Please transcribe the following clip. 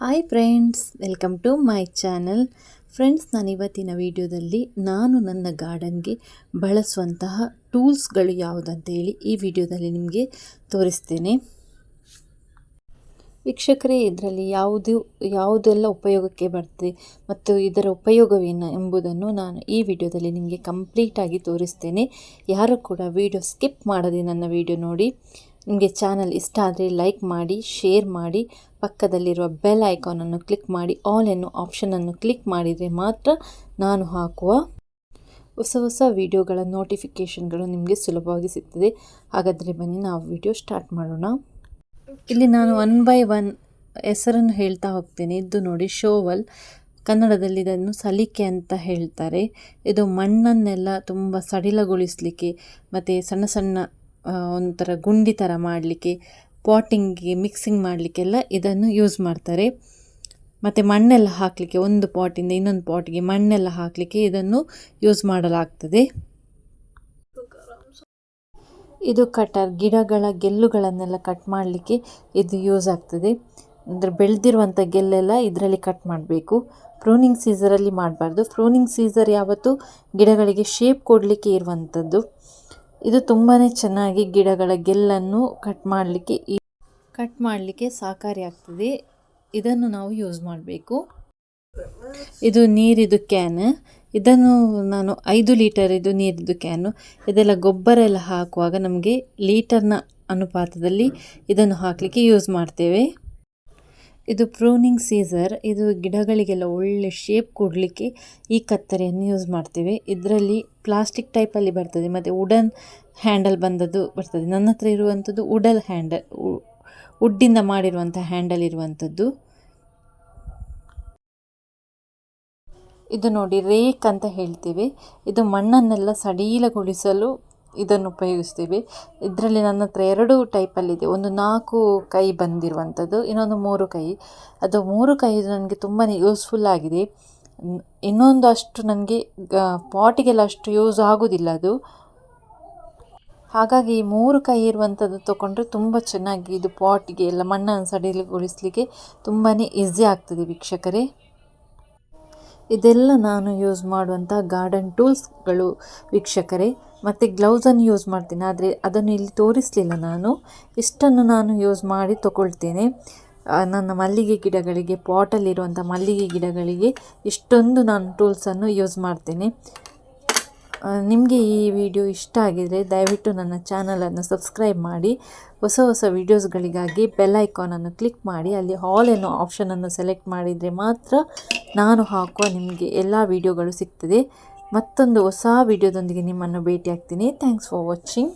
Hi friends welcome to my channel friends ನಾನು ಇವತ್ತಿನ ವಿಡಿಯೋದಲ್ಲಿ ನಾನು ನನ್ನ ಗಾರ್ಡನ್ಗೆ ಬಳಸುವಂತಹ ಟೂಲ್ಸ್ಗಳು ಯಾವುದಂತೇಳಿ ಈ ವಿಡಿಯೋದಲ್ಲಿ ನಿಮಗೆ ತೋರಿಸ್ತೇನೆ. ವೀಕ್ಷಕರೇ, ಇದರಲ್ಲಿ ಯಾವುದು, ಯಾವುದೆಲ್ಲ ಉಪಯೋಗಕ್ಕೆ ಬರ್ತದೆ ಮತ್ತು ಇದರ ಉಪಯೋಗವೇನು ಎಂಬುದನ್ನು ನಾನು ಈ ವಿಡಿಯೋದಲ್ಲಿ ನಿಮಗೆ ಕಂಪ್ಲೀಟಾಗಿ ತೋರಿಸ್ತೇನೆ. ಯಾರು ಕೂಡ ವಿಡಿಯೋ ಸ್ಕಿಪ್ ಮಾಡದೆ ನನ್ನ ವಿಡಿಯೋ ನೋಡಿ. ನಿಮಗೆ ಚಾನಲ್ ಇಷ್ಟ ಆದರೆ ಲೈಕ್ ಮಾಡಿ, ಶೇರ್ ಮಾಡಿ, ಪಕ್ಕದಲ್ಲಿರುವ ಬೆಲ್ ಐಕಾನನ್ನು ಕ್ಲಿಕ್ ಮಾಡಿ, ಆಲ್ ಎನ್ನೋ ಆಪ್ಷನನ್ನು ಕ್ಲಿಕ್ ಮಾಡಿದರೆ ಮಾತ್ರ ನಾನು ಹಾಕುವ ಹೊಸ ಹೊಸ ವಿಡಿಯೋಗಳ ನೋಟಿಫಿಕೇಷನ್ಗಳು ನಿಮಗೆ ಸುಲಭವಾಗಿ ಸಿಗ್ತದೆ. ಹಾಗಾದರೆ ಬನ್ನಿ, ನಾವು ವಿಡಿಯೋ ಸ್ಟಾರ್ಟ್ ಮಾಡೋಣ. ಇಲ್ಲಿ ನಾನು ಒನ್ ಬೈ ಒನ್ ಹೆಸರನ್ನು ಹೇಳ್ತಾ ಹೋಗ್ತೇನೆ. ಇದು ನೋಡಿ, ಶೋವಲ್. ಕನ್ನಡದಲ್ಲಿ ಇದನ್ನು ಸಲಿಕೆ ಅಂತ ಹೇಳ್ತಾರೆ. ಇದು ಮಣ್ಣನ್ನೆಲ್ಲ ತುಂಬ ಸಡಿಲಗೊಳಿಸಲಿಕ್ಕೆ ಮತ್ತು ಸಣ್ಣ ಸಣ್ಣ ಒಂಥರ ಗುಂಡಿ ಥರ ಮಾಡಲಿಕ್ಕೆ, ಪಾಟಿಂಗ್ಗೆ ಮಿಕ್ಸಿಂಗ್ ಮಾಡಲಿಕ್ಕೆಲ್ಲ ಇದನ್ನು ಯೂಸ್ ಮಾಡ್ತಾರೆ. ಮತ್ತು ಮಣ್ಣೆಲ್ಲ ಹಾಕಲಿಕ್ಕೆ, ಒಂದು ಪಾಟಿಂದ ಇನ್ನೊಂದು ಪಾಟಿಗೆ ಮಣ್ಣೆಲ್ಲ ಹಾಕಲಿಕ್ಕೆ ಇದನ್ನು ಯೂಸ್ ಮಾಡಲಾಗ್ತದೆ. ಇದು ಕಟರ್ ಗಿಡಗಳ ಗೆಲ್ಲುಗಳನ್ನೆಲ್ಲ ಕಟ್ ಮಾಡಲಿಕ್ಕೆ ಇದು ಯೂಸ್ ಆಗ್ತದೆ. ಅಂದರೆ ಬೆಳೆದಿರುವಂಥ ಗೆಲ್ಲೆಲ್ಲ ಇದರಲ್ಲಿ ಕಟ್ ಮಾಡಬೇಕು. ಪ್ರೂನಿಂಗ್ ಸೀಸರಲ್ಲಿ ಮಾಡಬಾರ್ದು. ಪ್ರೂನಿಂಗ್ ಸೀಸರ್ ಯಾವತ್ತೂ ಗಿಡಗಳಿಗೆ ಶೇಪ್ ಕೊಡಲಿಕ್ಕೆ ಇರುವಂಥದ್ದು ಇದು ತುಂಬಾ ಚೆನ್ನಾಗಿ ಗಿಡಗಳ ಗೆಲ್ಲನ್ನು ಕಟ್ ಮಾಡಲಿಕ್ಕೆ ಕಟ್ ಮಾಡಲಿಕ್ಕೆ ಸಹಕಾರಿಯಾಗ್ತದೆ ಇದನ್ನು ನಾವು ಯೂಸ್ ಮಾಡಬೇಕು. ಇದು ನೀರಿದು ಕ್ಯಾನ್ ಇದನ್ನು ನಾನು ಐದು ಲೀಟರ್ ಇದು ನೀರಿದು ಕ್ಯಾನು ಇದೆಲ್ಲ ಗೊಬ್ಬರ ಎಲ್ಲ ಹಾಕುವಾಗ ನಮಗೆ ಲೀಟರ್ನ ಅನುಪಾತದಲ್ಲಿ ಇದನ್ನು ಹಾಕಲಿಕ್ಕೆ ಯೂಸ್ ಮಾಡ್ತೇವೆ. ಇದು ಪ್ರೂನಿಂಗ್ ಸೀಸರ್. ಇದು ಗಿಡಗಳಿಗೆಲ್ಲ ಒಳ್ಳೆ ಶೇಪ್ ಕೊಡಲಿಕ್ಕೆ ಈ ಕತ್ತರಿಯನ್ನು ಯೂಸ್ ಮಾಡ್ತೇವೆ. ಇದರಲ್ಲಿ ಪ್ಲಾಸ್ಟಿಕ್ ಟೈಪಲ್ಲಿ ಬರ್ತದೆ. ಮತ್ತು ವುಡನ್ ಹ್ಯಾಂಡಲ್ ಬಂದದ್ದು ಬರ್ತದೆ. ನನ್ನ ಹತ್ರ ಇರುವಂಥದ್ದು ವುಡಲ್ ಹ್ಯಾಂಡಲ್ ವುಡ್ಡಿಂದ ಮಾಡಿರುವಂಥ ಹ್ಯಾಂಡಲ್ ಇರುವಂಥದ್ದು. ಇದು ನೋಡಿ ರೇಕ್ ಅಂತ ಹೇಳ್ತೇವೆ. ಇದು ಮಣ್ಣನ್ನೆಲ್ಲ ಸಡಿಲಗೊಳಿಸಲು ಇದನ್ನು ಉಪಯೋಗಿಸ್ತೀವಿ. ಇದರಲ್ಲಿ ನನ್ನ ಹತ್ರ ಎರಡು ಟೈಪಲ್ಲಿದೆ ಒಂದು ನಾಲ್ಕು ಕೈ ಬಂದಿರುವಂಥದ್ದು, ಇನ್ನೊಂದು ಮೂರು ಕೈ. ಅದು ಮೂರು ಕೈ ನನಗೆ ತುಂಬಾ ಯೂಸ್ಫುಲ್ ಆಗಿದೆ. ಇನ್ನೊಂದು ಅಷ್ಟು ನನಗೆ ಪಾಟಿಗೆಲ್ಲ ಅಷ್ಟು ಯೂಸ್ ಆಗೋದಿಲ್ಲ ಅದು. ಹಾಗಾಗಿ ಈ ಮೂರು ಕೈ ಇರುವಂಥದ್ದು ತೊಗೊಂಡ್ರೆ ತುಂಬ ಚೆನ್ನಾಗಿ ಇದು ಪಾಟಿಗೆ ಎಲ್ಲ ಮಣ್ಣನ್ನು ಸಡಿಲಗೊಳಿಸಲಿಕ್ಕೆ ತುಂಬಾ ಈಸಿ ಆಗ್ತದೆ ವೀಕ್ಷಕರೇ. ಇದೆಲ್ಲ ನಾನು ಯೂಸ್ ಮಾಡುವಂಥ ಗಾರ್ಡನ್ ಟೂಲ್ಸ್ಗಳು ವೀಕ್ಷಕರೇ. ಮತ್ತು ಗ್ಲೌಸನ್ನು ಯೂಸ್ ಮಾಡ್ತೀನಿ, ಆದರೆ ಅದನ್ನು ಇಲ್ಲಿ ತೋರಿಸಲಿಲ್ಲ ನಾನು. ಇಷ್ಟನ್ನು ನಾನು ಯೂಸ್ ಮಾಡಿ ತಗೊಳ್ತೇನೆ. ನನ್ನ ಮಲ್ಲಿಗೆ ಗಿಡಗಳಿಗೆ ಪಾಟಲ್ಲಿರುವಂಥ ಮಲ್ಲಿಗೆ ಗಿಡಗಳಿಗೆ ಇಷ್ಟೊಂದು ನಾನು ಟೂಲ್ಸನ್ನು ಯೂಸ್ ಮಾಡ್ತೇನೆ. ನಿಮಗೆ ಈ ವಿಡಿಯೋ ಇಷ್ಟ ಆಗಿದರೆ ದಯವಿಟ್ಟು ನನ್ನ ಚಾನಲನ್ನು ಸಬ್ಸ್ಕ್ರೈಬ್ ಮಾಡಿ. ಹೊಸ ಹೊಸ ವೀಡಿಯೋಸ್ಗಳಿಗಾಗಿ ಬೆಲ್ ಐಕಾನನ್ನು ಕ್ಲಿಕ್ ಮಾಡಿ. ಅಲ್ಲಿ ಹಾಲ್ ಎನ್ನೋ ಆಪ್ಷನನ್ನು ಸೆಲೆಕ್ಟ್ ಮಾಡಿದರೆ ಮಾತ್ರ ನಾನು ಹಾಕುವ ನಿಮಗೆ ಎಲ್ಲ ವಿಡಿಯೋಗಳು ಸಿಗ್ತದೆ. ಮತ್ತೊಂದು ಹೊಸ ವಿಡಿಯೋದೊಂದಿಗೆ ನಿಮ್ಮನ್ನು ಭೇಟಿ ಆಗ್ತೀನಿ ಥ್ಯಾಂಕ್ಸ್ ಫಾರ್ ವಾಚಿಂಗ್